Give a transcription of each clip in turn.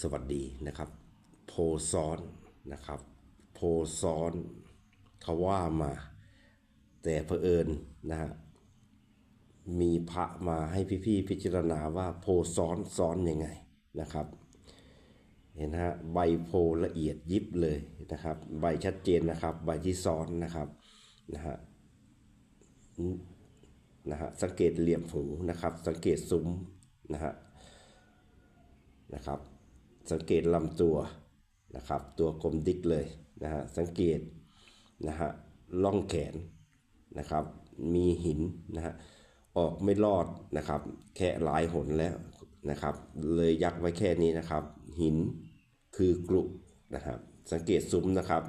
สวัสดีนะครับ โพซ้อนนะครับ โพซ้อนเขาว่ามา แต่เผอิญนะฮะมีพระมาให้พี่ๆพิจารณาว่าโพซ้อนซ้อนยังไงนะครับ เห็นฮะใบโพละเอียดยิบเลยนะครับ ใบชัดเจนนะครับ ใบที่ซ้อนนะครับนะฮะนะฮะสังเกตเหลี่ยมหูนะครับ สังเกตซุ้มนะฮะนะครับ สังเกตลำตัวนะครับ ตัวกลมดิกเลยนะฮะสังเกตนะฮะล่องแขนนะครับ มีหินนะฮะออกไม่รอดนะครับ แค่หลายหนแล้วนะครับ เลยยักไว้แค่นี้นะครับ หินคือกรุนะครับ สังเกตซุ้มนะครับ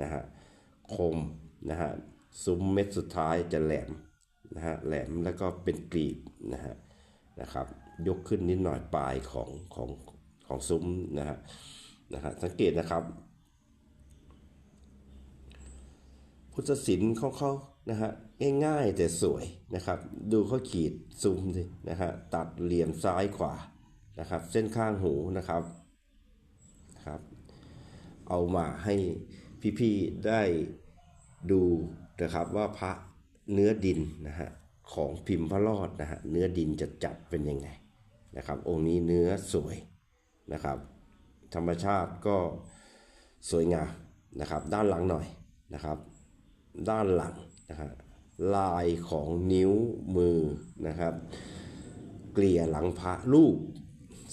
นะฮะคมนะฮะซุ้มเม็ดสุดท้ายจะแหลมนะฮะแหลมแล้วก็เป็นกรีบนะฮะนะครับ ยกขึ้นนิดหน่อยปลายของของ ของซุ้มนะฮะนะฮะสังเกตนะครับ พุทธศิลป์ของเขานะฮะง่ายๆแต่สวยนะครับ ดูเขาขีดซูมสินะฮะตัดเหลี่ยมซ้ายขวานะครับ เส้นข้างหูนะครับนะครับ เอามาให้พี่ๆได้ดูนะครับว่าพระเนื้อดินนะฮะของพิมพ์พระรอดนะฮะเนื้อดินจะจัดเป็นยังไงนะครับ องค์นี้เนื้อสวย นะครับ ธรรมชาติก็สวยงามนะครับ ด้านหลังหน่อยนะครับ ด้านหลังนะฮะลายของนิ้วมือนะครับ เกลี่ยหลังพระรูป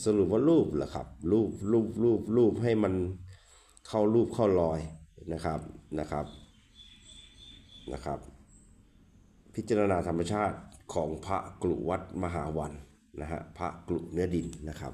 สรุปว่ารูปเหรอครับ รูปรูปรูปรูปให้มันเข้ารูปเข้ารอยนะครับนะครับนะครับ พิจารณาธรรมชาติของพระกลุวัดมหาวันนะฮะพระกลุเนื้อดินนะครับ